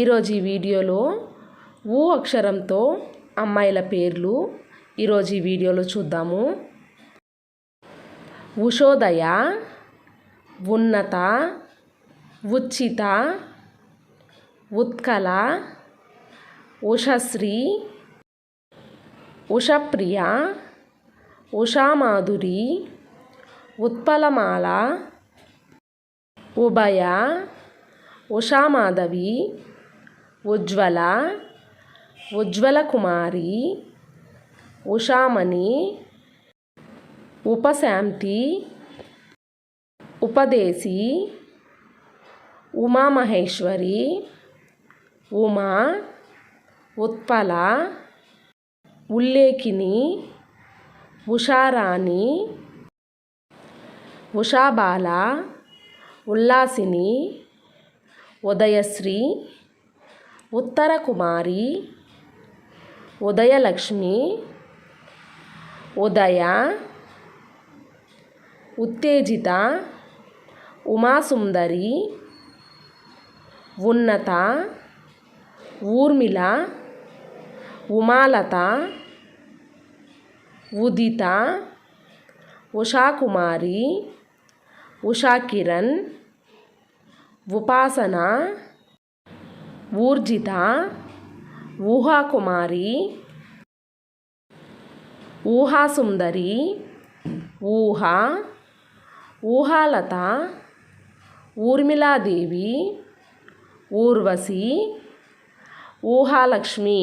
ఈరోజు ఈ వీడియోలో ఊ అక్షరంతో అమ్మాయిల పేర్లు ఈరోజు ఈ వీడియోలో చూద్దాము. ఉషోదయ ఉన్నత ఉచిత ఉత్కల ఉషశ్రీ ఉషప్రియ ఉషామాధురి ఉత్పలమాల ఉభయ ఉషామాధవి ఉజ్వల ఉజ్వల కుమారి ఉషామణి ఉపశాంతి ఉపదేశి ఉమామహేశ్వరి ఉమా ఉత్పల ఉల్లేఖిని ఉషారాణి ఉషాబాల ఉల్లాసిని ఉదయశ్రీ ఉత్తర కుమారి ఉదయలక్ష్మి ఉదయ ఉత్తేజిత ఉమాసుందరి ఉన్నత ఊర్మిళ ఉమాలత ఉదిత ఉషాకుమారి ఉషాకిరణ్ ఉపాసన ఊర్జిత ఊహాకుమారి ఊహాసుందరి ఊహ ఊహాలత ఊర్మిళాదేవి ఊర్వశి ఊహాలక్ష్మి